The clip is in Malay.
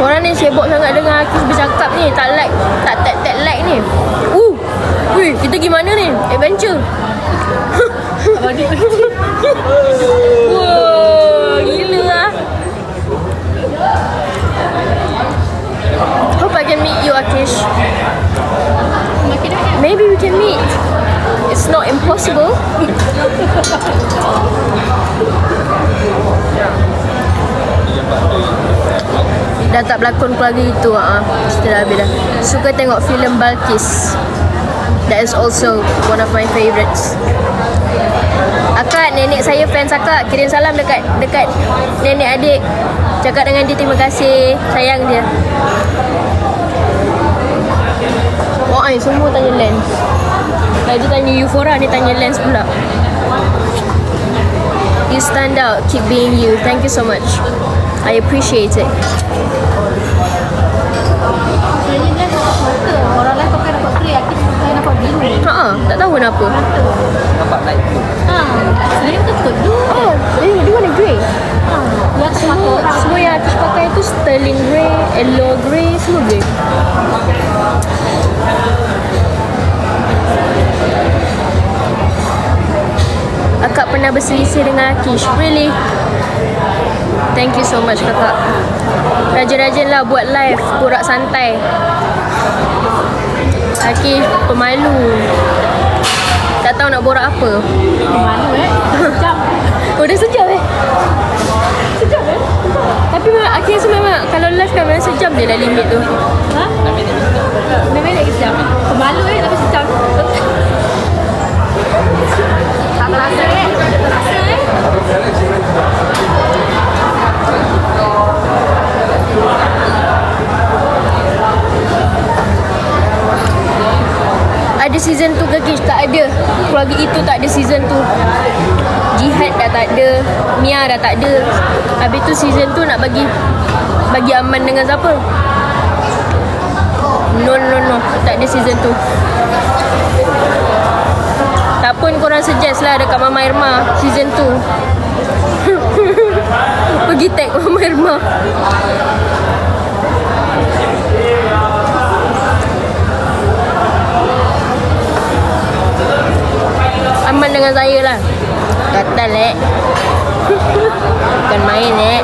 Korang ni sibuk sangat dengan Akis bercakap ni. Tak like Tak tag tag like ni. Uh Wih kita gimana ni? Adventure. Wah Gila lah Hope I can meet you Akish. Maybe we can meet. It's not impossible Dah tak keluarga itu ah. Cerita dah habis dah. Suka tengok filem Balkis. That is also one of my favourites Akak, nenek saya fans akak Kirim salam dekat dekat nenek adik. Cakap dengan dia terima kasih Sayang dia. Oh, ay, semua tanya lens. Tadi tanya Euphoria, ni tanya lens pula. You stand out, keep being you. Thank you so much. I appreciate it kenapa Nampak light blue. Ha, sebenarnya betul tu. Oh, dia, dia warna grey Ha, atas mata Semua, orang. semua yang Atish pakai tu sterling grey, yellow grey, semua grey. Akak pernah berselisih dengan Akish. Really? Thank you so much kakak. Rajin-rajinlah buat live, kurak santai. Akish pemalu. Tak tahu nak borak apa. Malu eh. Sejam. Oh dah sejam eh? Sejam eh? Tapi memang akhir rasa memang kalau live kan memang sejam je lah limit tu. Ha? Memang Ada season tu ke Kish? Tak ada. Keluarga itu tak ada season tu. Jihad dah tak ada. Mia dah tak ada. Habis tu season tu nak bagi bagi aman dengan siapa? No, no, no. Tak ada season tu. Tak pun korang suggest lah dekat Mama Irma season tu. Pergi tag Mama Irma. がさゆらんだったねกันไหมเนี่ย